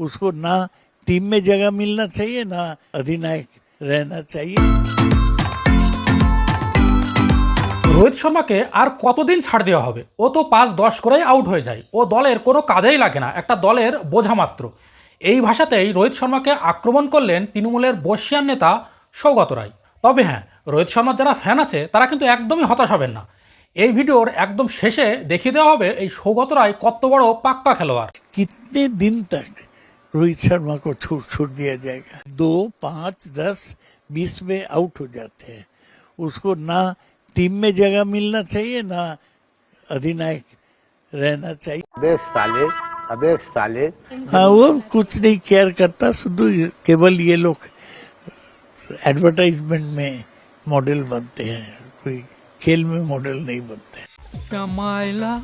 उसको ना टीम में जगह मिलना चाहिए ना अधिनायक रहना चाहिए রোহিত শর্মাকে আর কতদিন ছাড় দেওয়া হবে ও তো পাঁচ দশ করেই আউট হয়ে যায় ও দলের কোনো কাজেই লাগে না একটা দলের বোঝা মাত্র এই ভাষাতেই রোহিত শর্মাকে আক্রমণ করলেন তৃণমূলের বর্ষিয়ান নেতা সৌগত রায় তবে হ্যাঁ রোহিত শর্মার যারা ফ্যান আছে তারা কিন্তু একদমই হতাশ হবেন না এই ভিডিওর একদম শেষে দেখিয়ে দেওয়া হবে এই সৌগত রায় কত বড় পাক্কা খেলোয়াড় कितने दिन तक रोहित शर्मा को छूट छूट दिया जाएगा। दो पाँच दस बीस में आउट हो जाते हैं। उसको ना टीम में जगह मिलना चाहिए ना अधिनायक रहना चाहिए। अबे साले अबे साले। हाँ वो कुछ नहीं केयर करता शुद्ध केवल ये लोग एडवर्टाइजमेंट में मॉडल बनते हैं। कोई खेल में मॉडल नहीं बनते। मायला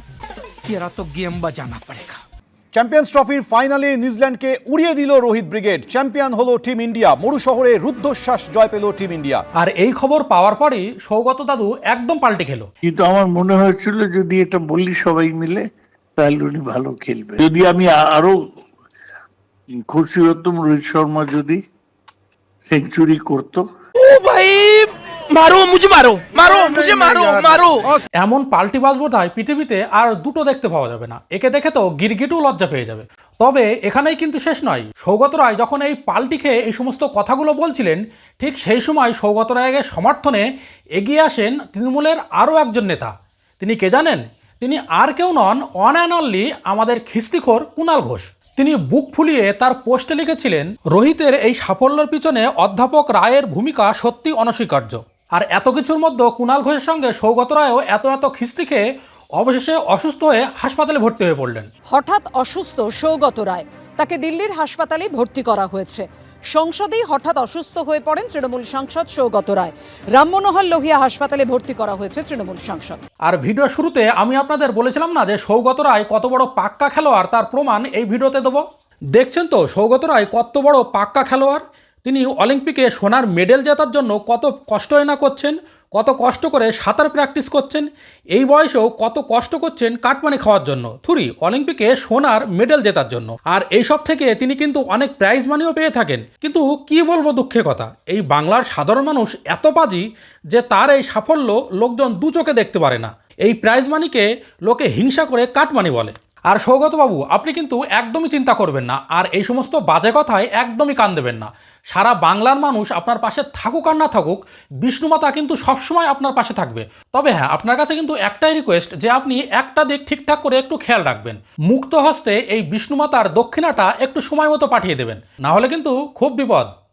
तेरा तो गेम बजाना पड़ेगा। চ্যাম্পিয়ন্স ট্রফির ফাইনালে নিউজিল্যান্ডকে উড়িয়ে দিল রোহিত ব্রিগেড। চ্যাম্পিয়ন হলো টিম ইন্ডিয়া। মরু শহরে রুদ্ধশ্বাস জয় পেল টিম ইন্ডিয়া। আর এই খবর পাওয়ার পরই সৌগত দাদু একদম পাল্টে খেল। কিন্তু আমার মনে হয়েছিল যদি এটা বললি সবাই মিলে তাহলে উনি ভালো খেলবে। যদি আমি আরও খুশি হতাম রোহিত শর্মা যদি সেঞ্চুরি করতো। ও ভাই! মারো মুঝে মারো মারো মুঝে মারো মারো। এমন পাল্টিবাজ বোধহয় পৃথিবীতে আর দুটো দেখতে পাওয়া যাবে না। একে দেখে তো গিরগিটু লজ্জা পেয়ে যাবে। তবে এখানেই কিন্তু শেষ নয়। সৌগত রায় যখন এই পাল্টি খেয়ে এই সমস্ত কথাগুলো বলছিলেন ঠিক সেই সময় সৌগত রায়ের সমর্থনে এগিয়ে আসেন তৃণমূলের আরও একজন নেতা। তিনি কে জানেন? তিনি আর কেউ নন অন অ্যান্ড অনলি আমাদের খিস্তিখোর কুণাল ঘোষ। তিনি বুক ফুলিয়ে তার পোস্টে লিখেছিলেন রোহিতের এই সাফল্যের পিছনে অধ্যাপক রায়ের ভূমিকা সত্যি অনস্বীকার্য। আর এত কিছুর মধ্যে কুণাল ঘোষের সঙ্গে সৌগত রায়ও এত এত খিস্তি খেয়ে অবশেষে অসুস্থ হয়ে হাসপাতালে ভর্তি হয়ে পড়লেন। হঠাৎ অসুস্থ সৌগত রায় তাকে দিল্লির হাসপাতালে ভর্তি করা হয়েছে। সংসদেই হঠাৎ অসুস্থ হয়ে পড়েন তৃণমূল সাংসদ সৌগত রায়। রামমনোহর লোহিয়া হাসপাতালে ভর্তি করা হয়েছে তৃণমূল সাংসদ। আর ভিডিও শুরুতে আমি আপনাদের বলেছিলাম না যে সৌগত রায় কত বড় পাক্কা খেলোয়াড় তার প্রমাণ এই ভিডিওতে দেবো। দেখছেন তো সৌগত রায় কত বড় পাক্কা খেলোয়াড়? তিনি অলিম্পিকে সোনার মেডেল জেতার জন্য কত কষ্ট না করছেন, কত কষ্ট করে সাঁতার প্র্যাকটিস করছেন, এই বয়সেও কত কষ্ট করছেন কাটমানি খাওয়ার জন্য। থুরি, অলিম্পিকে সোনার মেডেল জেতার জন্য। আর এইসব থেকে তিনি কিন্তু অনেক প্রাইজ মানিও পেয়ে থাকেন। কিন্তু কি বলব দুঃখের কথা, এই বাংলার সাধারণ মানুষ এত বাজি যে তার এই সাফল্য লোকজন দু চোখে দেখতে পারে না। এই প্রাইজ মানিকে লোকে হিংসা করে কাটমানি বলে। আর সৌগতবাবু, আপনি কিন্তু একদমই চিন্তা করবেন না। আর এই সমস্ত বাজে কথায় একদমই কান দেবেন না। সারা বাংলার মানুষ আপনার পাশে থাকুক আর না থাকুক, বিষ্ণুমাতা কিন্তু সবসময় আপনার পাশে থাকবে। তবে হ্যাঁ আপনার কাছে কিন্তু একটাই রিকোয়েস্ট যে আপনি একটা দিক ঠিকঠাক করে একটু খেয়াল রাখবেন। মুক্ত হস্তে এই বিষ্ণুমাতার দক্ষিণাটা একটু সময় মতো পাঠিয়ে দেবেন। না হলে কিন্তু খুব বিপদ।